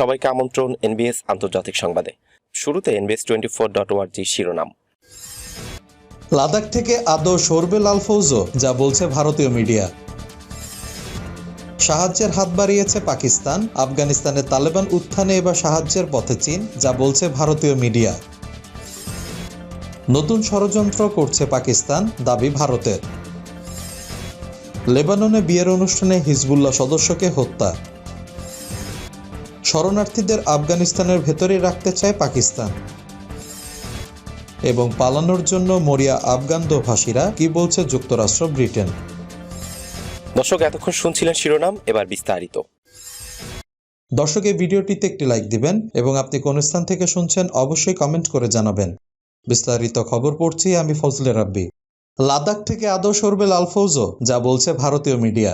সবাইকে আমন্ত্রণ এনবিএস আন্তর্জাতিক সংবাদে। শুরুতে এনবিএস টোয়েন্টি ফোর ডট ওয়ার্জি শিরোনাম। লাদাখ থেকে আদৌ সরবে লাল ফৌজো যা বলছে ভারতীয় মিডিয়া। সাহায্যের হাত বাড়িয়েছে পাকিস্তান, আফগানিস্তানের তালেবান উত্থানে এবার সাহায্যের পথে চীন, যা বলছে ভারতীয় মিডিয়া। নতুন ষড়যন্ত্র করছে পাকিস্তান, দাবি ভারতের। লেবাননে বিয়ের অনুষ্ঠানে হিজবুল্লাহ সদস্যকে হত্যা। শরণার্থীদের আফগানিস্তানের ভেতরেই রাখতে চায় পাকিস্তান। এবং পালানোর জন্য মরিয়া আফগান দোভাষীরা কি বলছে যুক্তরাষ্ট্র ব্রিটেন? দর্শক এতক্ষণ শুনছিলেন শিরোনাম এবার বিস্তারিত। দর্শক এই ভিডিওটিতে একটি লাইক দিবেন এবং আপনি কোন স্থান থেকে শুনছেন অবশ্যই কমেন্ট করে জানাবেন। বিস্তারিত খবর পড়ছি আমি ফজলে রাব্বি। লাদাখ থেকে আদৌ সরবে লাল ফৌজো যা বলছে ভারতীয় মিডিয়া।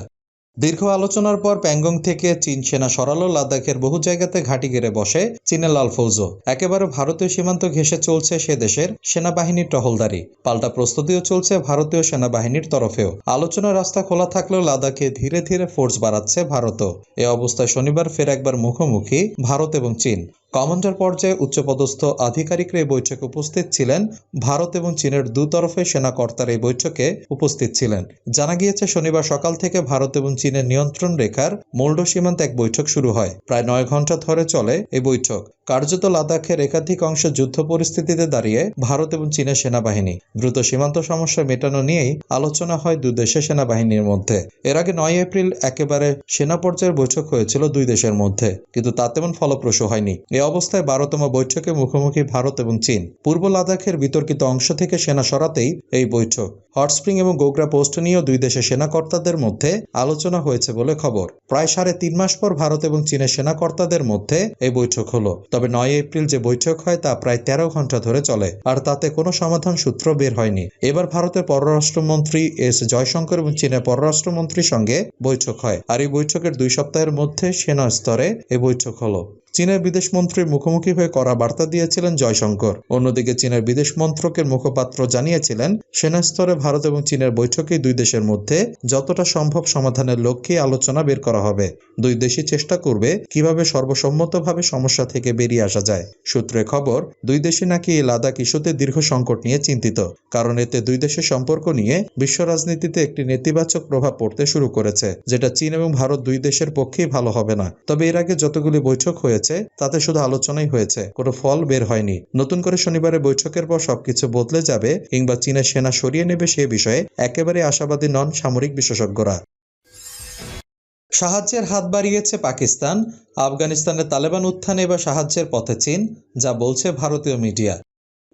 দীর্ঘ আলোচনার পর প্যাংগং থেকে চীন সেনা সরালো, লাদাখের বহু জায়গাতে ঘাঁটি গেড়ে বসে চীনের লাল ফৌজও। একেবারে ভারতীয় সীমান্ত ঘেঁষে চলছে সে দেশের সেনাবাহিনীর টহলদারি। পাল্টা প্রস্তুতিও চলছে ভারতীয় সেনাবাহিনীর তরফেও। আলোচনার রাস্তা খোলা থাকলেও লাদাখে ধীরে ধীরে ফোর্স বাড়াচ্ছে ভারতও। এ অবস্থায় শনিবার ফের একবার মুখোমুখি ভারত এবং চীন। কমান্ডার পর্যায়ে উচ্চপদস্থ আধিকারিকরা এই বৈঠকে উপস্থিত ছিলেন। ভারত এবং চীনের দুতরফে সেনা কর্তারা এই বৈঠকে উপস্থিত ছিলেন। জানা গিয়েছে, শনিবার সকাল থেকে ভারত এবং চীনের নিয়ন্ত্রণ রেখার মোল্ডো সীমান্তে এক বৈঠক শুরু হয়। প্রায় নয় ঘণ্টা ধরে চলে এই বৈঠক। কার্যত লাদাখের একাধিক অংশ যুদ্ধ পরিস্থিতিতে দাঁড়িয়ে ভারত এবং চীনের সেনাবাহিনী। দ্রুত সীমান্ত সমস্যা মেটানো নিয়েই আলোচনা হয় দুই দেশের সেনাবাহিনীর মধ্যে। এর আগে নয় এপ্রিল একেবারে সেনা পর্যায়ের বৈঠক হয়েছিল দুই দেশের মধ্যে। কিন্তু তা তেমন ফলপ্রসূ হয়নি। এ অবস্থায় বারোতম বৈঠকে মুখোমুখি ভারত এবং চীন। পূর্ব লাদাখের বিতর্কিত অংশ থেকে সেনা সরাতেই এই বৈঠক। হটস্প্রিং এবং গোগরা পোস্ট নিয়েও দুই দেশের সেনাকর্তাদের মধ্যে আলোচনা হয়েছে বলে খবর। প্রায় সাড়ে তিন মাস পর ভারত এবং চীনের সেনাকর্তাদের মধ্যে এই বৈঠক হলো। তবে নয় এপ্রিল যে বৈঠক হয় তা প্রায় তেরো ঘণ্টা ধরে চলে, আর তাতে কোনো সমাধান সূত্র বের হয়নি। এবার ভারতের পররাষ্ট্রমন্ত্রী এস জয়শঙ্কর এবং চীনের পররাষ্ট্রমন্ত্রীর সঙ্গে বৈঠক হয়, আর এই বৈঠকের দুই সপ্তাহের মধ্যে সেনা স্তরে এই বৈঠক হলো। চীনের বিদেশ মন্ত্রীর মুখোমুখি হয়ে করা বার্তা দিয়েছিলেন জয়শঙ্কর। অন্যদিকে চীনের বিদেশ মন্ত্রকের মুখপাত্র জানিয়েছিলেন সেনা স্তরে ভারত এবং চীনের বৈঠকে দুই দেশের মধ্যে যতটা সম্ভব সমাধানের লক্ষ্যে আলোচনা বের করা হবে। দুই দেশই চেষ্টা করবে কীভাবে সর্বসম্মতভাবে সমস্যা থেকে বেরিয়ে আসা যায়। সূত্রে খবর, দুই দেশে নাকি এই লাদাখ ইস্যুতে দীর্ঘ সংকট নিয়ে চিন্তিত, কারণ এতে দুই দেশের সম্পর্ক নিয়ে বিশ্ব রাজনীতিতে একটি নেতিবাচক প্রভাব পড়তে শুরু করেছে, যেটা চীন এবং ভারত দুই দেশের পক্ষেই ভালো হবে না। তবে এর আগে যতগুলি বৈঠক হয়েছে তাতে শুধু আলোচনাই হয়েছে। কোনো ফল বের হয়নি। নতুন করে শনিবারের বৈঠকের পর সবকিছু বদলে যাবে কিংবা চীনের সেনা সরিয়ে নেবে সে বিষয়ে একেবারে আশাবাদী নন সামরিক বিশেষজ্ঞরা। সাহায্যের হাত বাড়িয়েছে পাকিস্তান। আফগানিস্তানের তালেবান উত্থানে এবার সাহায্যের পথে চীন, যা বলছে ভারতীয় মিডিয়া।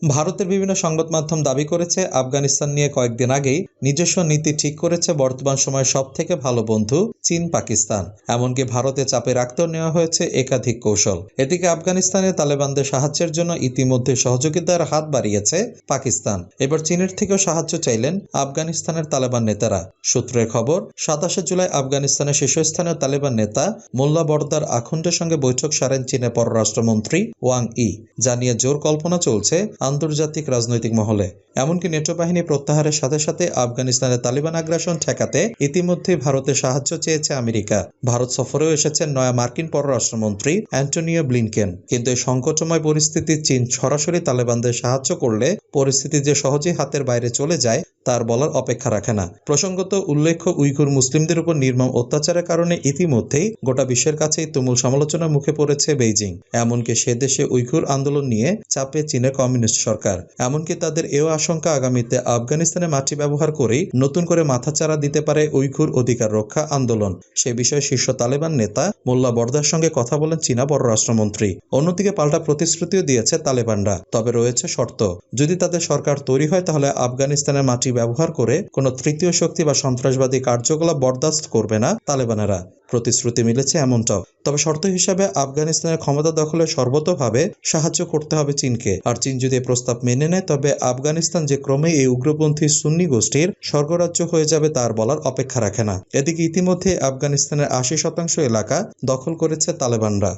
ভারতের বিভিন্ন সংবাদ মাধ্যম দাবি করেছে, আফগানিস্তান নিয়ে কয়েকদিন আগেই নিজস্ব নীতি ঠিক করেছে বর্তমান সময়ের সব থেকে ভালো বন্ধু চীন পাকিস্তান। এমনকি ভারতে চাপে রাখতেও নেওয়া হয়েছে একাধিক কৌশল। এদিকে আফগানিস্তানের তালেবানদের সাহায্যের জন্য ইতিমধ্যে সহযোগিতার হাত বাড়িয়েছে পাকিস্তান। এবার চীনের থেকেও সাহায্য চাইলেন আফগানিস্তানের তালেবান নেতারা। সূত্রের খবর, সাতাশে জুলাই আফগানিস্তানের শীর্ষস্থানীয় তালেবান নেতা মোল্লা বর্দার আখুন্ডের সঙ্গে বৈঠক সারেন চীনের পররাষ্ট্রমন্ত্রী ওয়াং ই, যা নিয়ে জোর কল্পনা চলছে আন্তর্জাতিক রাজনৈতিক মহলে। এমনকি নেটো বাহিনী প্রত্যাহারের সাথে সাথে আফগানিস্তানের তালিবান আগ্রাসন ঠেকাতে ইতিমধ্যে ভারতের সাহায্য চেয়েছে আমেরিকা। ভারত সফরেও এসেছেন নয়া মার্কিন পররাষ্ট্রমন্ত্রী অ্যান্টনিও ব্লিনকেন। কিন্তু এই সংকটময় পরিস্থিতি চীন সরাসরি তালেবানদের সাহায্য করলে পরিস্থিতি যে সহজেই হাতের বাইরে চলে যায়, তার বলার অপেক্ষা রাখে না। প্রসঙ্গত, উল্লেখ্য, উইঘুর মুসলিমদের উপর নির্মম অত্যাচারের কারণে ইতিমধ্যেই গোটা বিশ্বের কাছেই তুমুল সমালোচনার মুখে পড়েছে বেইজিং। এমনকি সে দেশে উইঘুর আন্দোলন নিয়ে চাপে চীনের কমিউনিস্ট সরকার। এমনকি তাদের এও আশঙ্কা, আগামীতে আফগানিস্তানের মাটি ব্যবহার করেই নতুন করে মাথাচাড়া দিতে পারে উইঘুর অধিকার রক্ষা আন্দোলন। সে বিষয়ে শীর্ষ তালেবান নেতা মোল্লা বর্দার সঙ্গে কথা বলেন চীনা পররাষ্ট্রমন্ত্রী। অন্যদিকে পাল্টা প্রতিশ্রুতিও দিয়েছে তালেবানরা। তবে রয়েছে শর্ত, যদি তাদের সরকার তৈরি হয় তাহলে আফগানিস্তানের মাটি ব্যবহার করে কোনো তৃতীয় শক্তি বা সন্ত্রাসবাদী কার্যকলাপ বরদাস্ত করবে না তালেবানেরা। প্রতিশ্রুতি মিলেছে এমনটাও। তবে শর্ত হিসাবে আফগানিস্তানের ক্ষমতা দখলে সর্বতভাবে সাহায্য করতে হবে চীনকে। আর চীন যদি প্রস্তাব মেনে নেয়, তবে আফগানিস্তান যে ক্রমে এই উগ্রপন্থী সুন্নি গোষ্ঠীর স্বর্গরাজ্য হয়ে যাবে তার বলার অপেক্ষা রাখে না। এদিকে ইতিমধ্যে আফগানিস্তানের আশি শতাংশ এলাকা দখল করেছে তালেবানরা।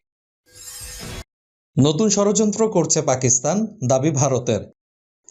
নতুন ষড়যন্ত্র করছে পাকিস্তান, দাবি ভারতের।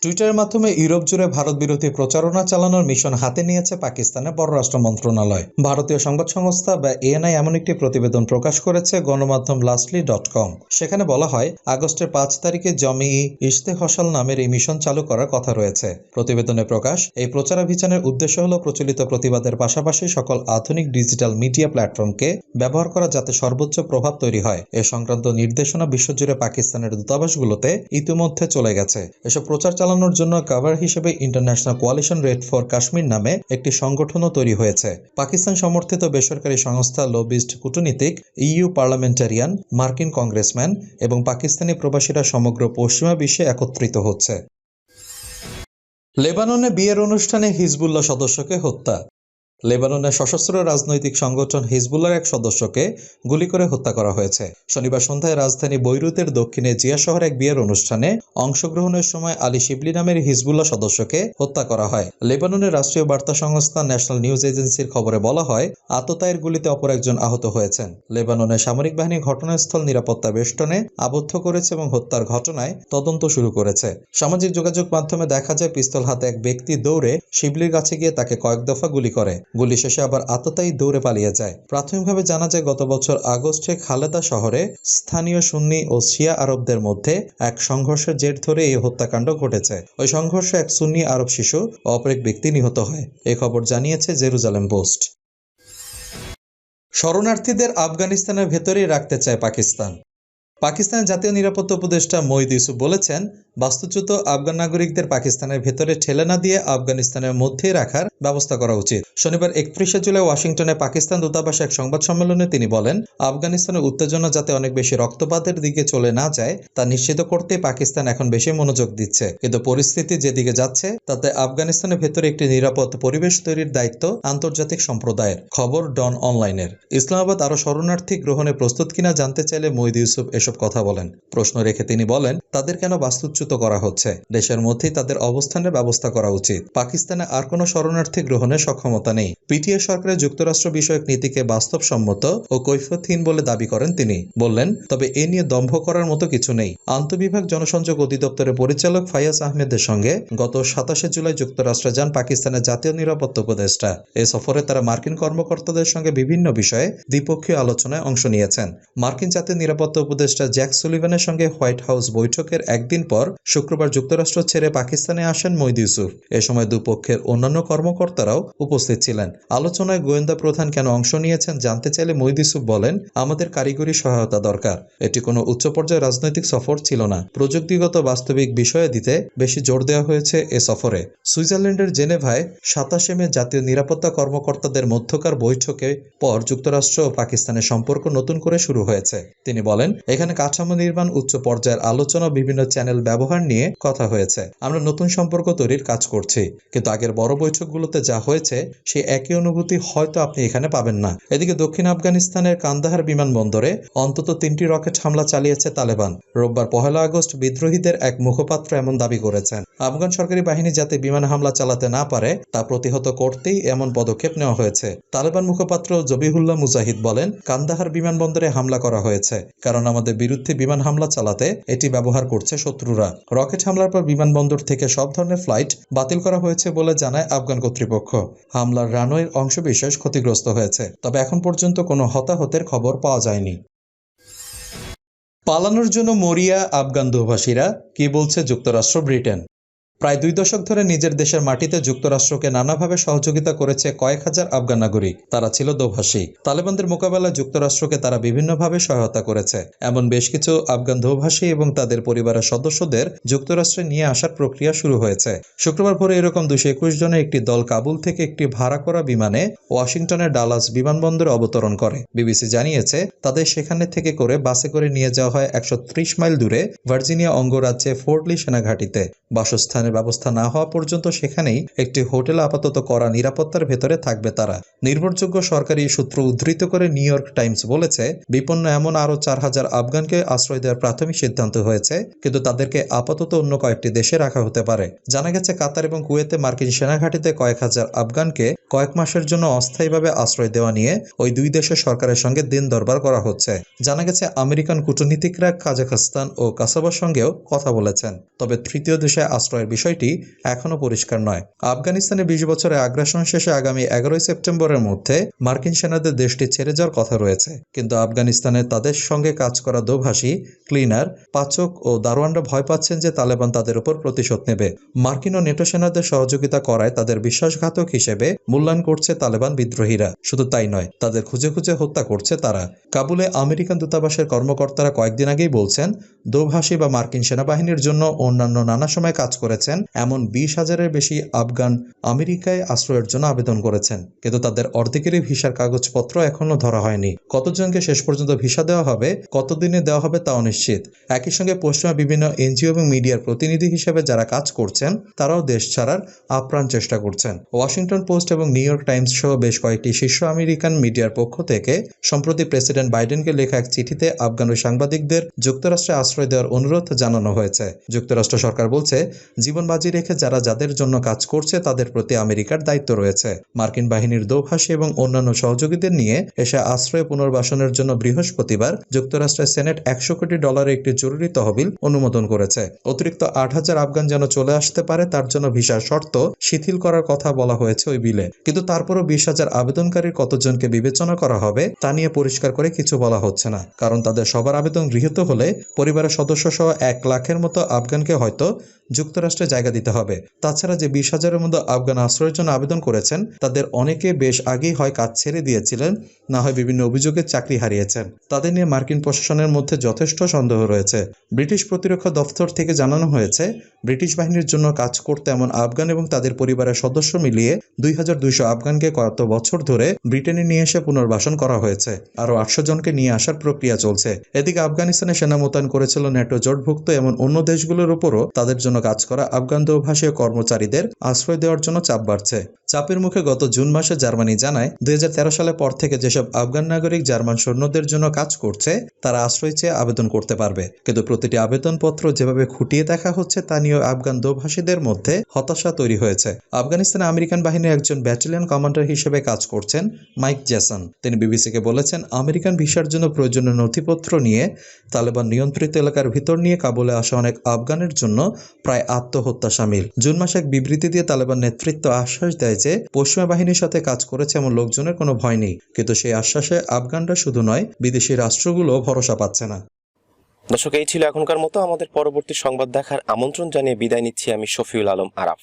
টুইটারের মাধ্যমে ইউরোপ জুড়ে ভারত বিরোধী প্রচারণা চালানোর মিশন হাতে নিয়েছে পাকিস্তানের পররাষ্ট্র মন্ত্রণালয়। ভারতীয় সংবাদ সংস্থা বা এএনআই এমন একটি প্রতিবেদন প্রকাশ করেছে গণমাধ্যম লাস্টলি ডট কম। সেখানে বলা হয়, আগস্টের পাঁচ তারিখে জমি ইশতেহসাল নামের এই মিশন চালু করার কথা রয়েছে। প্রতিবেদনে প্রকাশ, এই প্রচারাভিযানের উদ্দেশ্য হল প্রচলিত প্রতিবাদের পাশাপাশি সকল আধুনিক ডিজিটাল মিডিয়া প্ল্যাটফর্মকে ব্যবহার করা যাতে সর্বোচ্চ প্রভাব তৈরি হয়। এ সংক্রান্ত নির্দেশনা বিশ্বজুড়ে পাকিস্তানের দূতাবাসগুলোতে ইতিমধ্যে চলে গেছে। এসব প্রচার চালানোর জন্য কাভার হিসেবে international coalition red for Kashmir নামে একটি সংগঠনও তৈরি হয়েছে। পাকিস্তান সমর্থিত বেসরকারি সংস্থা লোবিস্ট কূটনীতিক ইইউ পার্লামেন্টারিয়ান মার্কিন কংগ্রেসম্যান এবং পাকিস্তানি প্রবাসীরা সমগ্র পশ্চিমা বিশ্বে একত্রিত হচ্ছে। লেবাননে বিয়ের অনুষ্ঠানে হিজবুল্লাহ সদস্যকে হত্যা। লেবাননের সশস্ত্র রাজনৈতিক সংগঠন হিজবুল্লার এক সদস্যকে গুলি করে হত্যা করা হয়েছে। শনিবার সন্ধ্যায় রাজধানী বৈরুতের দক্ষিণে জিয়া শহরে এক বিয়ের অনুষ্ঠানে অংশগ্রহণের সময় আলী শিবলি নামের হিজবুল্লাহ সদস্যকে হত্যা করা হয়। লেবাননের রাষ্ট্রীয় বার্তা সংস্থা ন্যাশনাল নিউজ এজেন্সির খবরে বলা হয় আততায়ের গুলিতে অপর একজন আহত হয়েছেন। লেবাননের সামরিক বাহিনী ঘটনাস্থল নিরাপত্তা বেষ্টনে আবদ্ধ করেছে এবং হত্যার ঘটনায় তদন্ত শুরু করেছে। সামাজিক যোগাযোগ মাধ্যমে দেখা যায়, পিস্তল হাতে এক ব্যক্তি দৌড়ে শিবলির কাছে গিয়ে তাকে কয়েক দফা গুলি করে। গুলি শেষে আবার আততায়ী দৌড়ে পালিয়ে যায়। প্রাথমিকভাবে জানা যায়, গত বছর আগস্টে খালেদা শহরে স্থানীয় সুন্নি ও শিয়া আরবদের মধ্যে এক সংঘর্ষের জের ধরে এই হত্যাকাণ্ড ঘটেছে। ওই সংঘর্ষে এক সুন্নি আরব শিশু অপর এক ব্যক্তি নিহত হয়। এ খবর জানিয়েছে জেরুজালেম পোস্ট। শরণার্থীদের আফগানিস্তানের ভেতরেই রাখতে চায় পাকিস্তান। পাকিস্তানের জাতীয় নিরাপত্তা উপদেষ্টা মঈদ ইউসুফ বলেছেন, বাস্তুচ্যুত আফগান নাগরিকদের পাকিস্তানের ভেতরে ঠেলে না দিয়ে আফগানিস্তানের মধ্যে রাখার ব্যবস্থা করা উচিত। শনিবার একত্রিশে জুলাই ওয়াশিংটনে পাকিস্তান দূতাবাসে এক সংবাদ সম্মেলনে তিনি বলেন, আফগানিস্তানের উত্তেজনা যাতে অনেক বেশি রক্তপাতের দিকে চলে না যায়, তা নিশ্চিত করতে পাকিস্তান এখন বেশি মনোযোগ দিচ্ছে। কিন্তু পরিস্থিতি যেদিকে যাচ্ছে, তাতে আফগানিস্তানের ভেতরে একটি নিরাপদ পরিবেশ তৈরির দায়িত্ব আন্তর্জাতিক সম্প্রদায়ের, খবর ডন অনলাইনের। ইসলামাবাদ আরও শরণার্থী গ্রহণে প্রস্তুত কিনা জানতে চাইলে মঈদ ইউসুফ এসব কথা বলেন। প্রশ্ন রেখে তিনি বলেন, তাদের কেন বাস্তুচ্যুত করা হচ্ছে? দেশের মধ্যেই তাদের অবস্থানের ব্যবস্থা করা উচিত। পাকিস্তানে আর কোনো শরণার্থী গ্রহণের সক্ষমতা নেই। পিটিএ সরকারের যুক্তরাষ্ট্র বিষয়ক নীতিকে বাস্তবসম্মত ও কৈফতহীন বলে দাবি করেন তিনি। বললেন, তবে এ নিয়ে দম্ভ করার মতো কিছু নেই। আন্তবিভাগ জনসংযোগ অধিদপ্তরের পরিচালক ফায়াজ আহমেদের সঙ্গে গত সাতাশে জুলাই যুক্তরাষ্ট্রে যান পাকিস্তানের জাতীয় নিরাপত্তা উপদেষ্টা। এ সফরে তারা মার্কিন কর্মকর্তাদের সঙ্গে বিভিন্ন বিষয়ে দ্বিপক্ষীয় আলোচনায় অংশ নিয়েছেন। মার্কিন জাতীয় নিরাপত্তা উপদেষ্টা জ্যাক সুলিভানের সঙ্গে হোয়াইট হাউস বৈঠকের একদিন পর শুক্রবার যুক্তরাষ্ট্র ছেড়ে পাকিস্তানে আসেন মইদ ইউসুফ। এ সময় দুপক্ষের অন্যান্য কর্মকর্তারাও উপস্থিত ছিলেন। আলোচনায় গোয়েন্দা প্রধান কেন অংশ নিয়েছেন জানতে চাইলে মইদ ইউসুফ বলেন, আমাদের কারিগরি সহায়তা দরকার। এটি কোনো উচ্চ পর্যায়ে রাজনৈতিক সফর ছিল না। প্রযুক্তিগত বাস্তবিক বিষয়ে দিতে বেশি জোর দেওয়া হয়েছে এ সফরে। সুইজারল্যান্ডের জেনেভায় সাতাশে মে জাতীয় নিরাপত্তা কর্মকর্তাদের মধ্যকার বৈঠকে পর যুক্তরাষ্ট্র ও পাকিস্তানের সম্পর্ক নতুন করে শুরু হয়েছে। তিনি বলেন, এখানে কাঠামো নির্মাণ, উচ্চ পর্যায়ের আলোচনা, বিভিন্ন চ্যানেল ব্যবহার নিয়ে কথা হয়েছে। আমরা নতুন সম্পর্ক তৈরির কাজ করছি। কিন্তু আগের বড় বৈঠকগুলোতে যা হয়েছে, সেই একই অনুভূতি হয়তো আপনি এখানে পাবেন না। এদিকে দক্ষিণ আফগানিস্তানের কান্দাহার বিমানবন্দরে অন্তত তিনটি রকেট হামলা চালিয়েছে তালেবান। রোববার পহেলা আগস্ট বিদ্রোহীদের এক মুখপাত্র এমন দাবি করেছেন। আফগান সরকারি বাহিনী যাতে বিমান হামলা চালাতে না পারে, তা প্রতিহত করতেই এমন পদক্ষেপ নেওয়া হয়েছে। তালেবান মুখপাত্র জবিহুল্লাহ মুজাহিদ বলেন, কান্দাহার বিমানবন্দরে হামলা করা হয়েছে। কারণ আমাদের বিরুদ্ধে বিমান হামলা চালাতে এটি ব্যবহার করছে শত্রুরা। রকেট হামলার পর বিমানবন্দর থেকে সব ধরনের ফ্লাইট বাতিল করা হয়েছে বলে জানায় আফগান কর্তৃপক্ষ। হামলার রানওয়ের অংশবিশেষ ক্ষতিগ্রস্ত হয়েছে, তবে এখন পর্যন্ত কোনো হতাহতের খবর পাওয়া যায়নি। পালানোর জন্য মরিয়া আফগান দুভাষীরা কি বলছে যুক্তরাষ্ট্র ব্রিটেন? প্রায় দুই দশক ধরে নিজের দেশের মাটিতে যুক্তরাষ্ট্রকে নানাভাবে সহযোগিতা করেছে কয়েক হাজার আফগান নাগরিক। তারা ছিল দোভাষী। তালেবানদের মোকাবেলায় যুক্তরাষ্ট্রকে তারা বিভিন্নভাবে সহায়তা করেছে। এমন বেশ কিছু আফগান দোভাষী এবং তাদের পরিবারের সদস্যদের যুক্তরাষ্ট্রে নিয়ে আসার প্রক্রিয়া শুরু হয়েছে। শুক্রবার ভোরে এরকম দুশো একুশ জনের একটি দল কাবুল থেকে একটি ভাড়া করা বিমানে ওয়াশিংটনের ডালাস বিমানবন্দরে অবতরণ করে। বিবিসি জানিয়েছে, তাদের সেখানে থেকে করে বাসে করে নিয়ে যাওয়া হয় একশো ত্রিশ মাইল দূরে ভার্জিনিয়া অঙ্গরাজ্যে ফোর্টলি সেনাঘাটিতে। বাসস্থানের ব্যবস্থা না হওয়া পর্যন্ত সেখানেই একটি হোটেল আপাতত করা নিরাপত্তার ভেতরে থাকবে তারা। নির্ভরযোগ্য সরকারি সূত্র উদ্ধৃত করে নিউ ইয়র্ক টাইমস বলেছে, বিপন্ন এমন আরও চার হাজার আফগানকে আশ্রয় দেওয়ার প্রাথমিক সিদ্ধান্ত হয়েছে, কিন্তু তাদেরকে আপাতত অন্য কয়েকটি দেশে রাখা হতে পারে। জানা গেছে, কাতার এবং কুয়েতে মার্কিন সেনাঘাটিতে কয়েক হাজার আফগানকে কয়েক মাসের জন্য অস্থায়ীভাবে আশ্রয় দেওয়া নিয়ে ওই দুই দেশের সরকারের সঙ্গে দিন দরবার করা হচ্ছে। জানা গেছে, আমেরিকান কূটনীতিকরা কাজাখস্তান ও কাসাবার সঙ্গেও কথা বলেছেন। তবে তৃতীয় দেশে আশ্রয়ের বিষয়টি এখনও পরিষ্কার নয়। আফগানিস্তানে বিশ বছরের আগ্রাসন শেষে আগামী এগারোই সেপ্টেম্বরের মধ্যে মার্কিন সেনাদের দেশটি ছেড়ে যাওয়ার কথা রয়েছে। কিন্তু আফগানিস্তানে তাদের সঙ্গে কাজ করা দোভাষী, ক্লিনার, পাচক ও দারোয়ানরা ভয় পাচ্ছেন যে তালেবান তাদের উপর প্রতিশোধ নেবে। মার্কিন ও নেটো সেনাদের সহযোগিতা করায় তাদের বিশ্বাসঘাতক হিসেবে মূল্যায়ন করছে তালেবান বিদ্রোহীরা। শুধু তাই নয়, তাদের খুঁজে খুঁজে হত্যা করছে তারা। কাবুলে আমেরিকান দূতাবাসের কর্মকর্তারা কয়েকদিন আগেই বলছেন, দোভাষী বা মার্কিন সেনাবাহিনীর জন্য অন্যান্য নানা সময় কাজ করেছেন, এমন বিশ হাজারের বেশি আফগান আমেরিকায় আশ্রয়ের জন্য আবেদন করেছেন। কিন্তু তাদের অর্ধেকেরই ভিসার কাগজপত্র এখনও ধরা হয়নি। কতজনকে শেষ পর্যন্ত ভিসা দেওয়া হবে, কতদিনে দেওয়া হবে তা অনিশ্চিত একই সঙ্গে পশ্চিমা বিভিন্ন এনজিও এবং মিডিয়ার প্রতিনিধি হিসেবে যারা কাজ করছেন, তারাও দেশ ছাড়ার আপ্রাণ চেষ্টা করছেন। ওয়াশিংটন পোস্ট এবং নিউ ইয়র্ক টাইমস সহ বেশ কয়েকটি শীর্ষ আমেরিকান মিডিয়ার পক্ষ থেকে, সম্প্রতি প্রেসিডেন্ট বাইডেনকে লেখা এক চিঠিতে আফগান সাংবাদিকদের যুক্তরাষ্ট্রে আশ্রয় দেওয়ার অনুরোধ জানানো হয়েছে। যুক্তরাষ্ট্র সরকার বলছে জীবন বাজি রেখে যারা যাদের জন্য কাজ করছে তাদের প্রতি আমেরিকার দায়িত্ব রয়েছে। মার্কিন বাহিনীর দোভাষী এবং অন্যান্য সহযোগীদের নিয়ে এসে আশ্রয় পুনর্বাসনের জন্য বৃহস্পতিবার যুক্তরাষ্ট্রের সেনেট একশো কোটি ডলারের একটি জরুরি তহবিল অনুমোদন করেছে। অতিরিক্ত আট হাজার আফগান যেন চলে আসতে পারে তার জন্য ভিসার শর্ত শিথিল করার কথা বলা হয়েছে ওই বিলে। কিন্তু তারপরও বিশ হাজার আবেদনকারীর কতজনকে বিবেচনা করা হবে, তা নিয়ে পরিষ্কার করে কিছু বলা হচ্ছে না। কারণ তাদের সবার আবেদন গৃহীত হলে পরিবারের সদস্য সহ এক লাখের মতো আফগানকে হয়তো যুক্তরাষ্ট্রে জায়গা দিতে হবে। তাছাড়া যে বিশ হাজারের মতো আফগান আশ্রয়ের জন্য আবেদন করেছেন, তাদের অনেকে বেশ আগেই হয় কাজ ছেড়ে দিয়েছিলেন, না হয় বিভিন্ন অভিযোগে চাকরি হারিয়েছেন। তাদের নিয়ে মার্কিন প্রশাসনের মধ্যে যথেষ্ট সন্দেহ রয়েছে। ব্রিটিশ প্রতিরক্ষা দফতর থেকে জানানো হয়েছে, ব্রিটিশ বাহিনীর জন্য কাজ করতে এমন আফগান এবং তাদের পরিবারের সদস্য মিলিয়ে দুই হাজার দুইশো আফগানকে কত বছর ধরে ব্রিটেনে নিয়ে এসে পুনর্বাসন করা হয়েছে। আরও আটশো জনকে নিয়ে আসার প্রক্রিয়া চলছে। এদিকে আফগানিস্তানে সেনা মোতায়েন করেছিল ন্যাটো জোটভুক্ত এমন অন্য দেশগুলোর উপরও তাদের জন্য কাজ করা আফগান দোভাষী কর্মচারীদের আশ্রয় দেওয়ার জন্য চাপ বাড়ছে। চাপের মুখে গত জুন মাসে জার্মানি জানায়, দুই সালের পর থেকে যেসব আফগান নাগরিক জার্মান সৈন্যদের জন্য কাজ করছে, তারা আশ্রয় চেয়ে আবেদন করতে পারবে। কিন্তু প্রতিটি আবেদনপত্র যেভাবে খুঁটিয়ে দেখা হচ্ছে, তা নিয়ে আফগান দোভাষীদের মধ্যে হতাশা তৈরি হয়েছে। আফগানিস্তানে আমেরিকান বাহিনীর একজন ব্যাটালিয়ন কমান্ডার হিসেবে কাজ করছেন মাইক জ্যাসন। তিনি বিবিসিকে বলেছেন, আমেরিকান ভিসার জন্য প্রয়োজনীয় নথিপত্র নিয়ে তালেবান নিয়ন্ত্রিত এলাকার ভিতর নিয়ে কাবুলে আসা অনেক আফগানের জন্য প্রায় আত্মহত্যা সামিল। জুন মাসে এক বিবৃতি দিয়ে তালেবান নেতৃত্ব আশ্বাস দেয় যে, পশ্চিমা বাহিনীর সাথে কাজ করেছে এমন লোকজনের কোনো ভয় নেই। কিন্তু সেই আশ্বাসে আফগানরা শুধু নয়, বিদেশি রাষ্ট্রগুলো ভরসা পাচ্ছে না। দর্শক, এই ছিল এখনকার মতো। আমাদের পরবর্তী সংবাদ দেখার আমন্ত্রণ জানিয়ে বিদায় নিচ্ছি আমি শফিউল আলম আরাফ।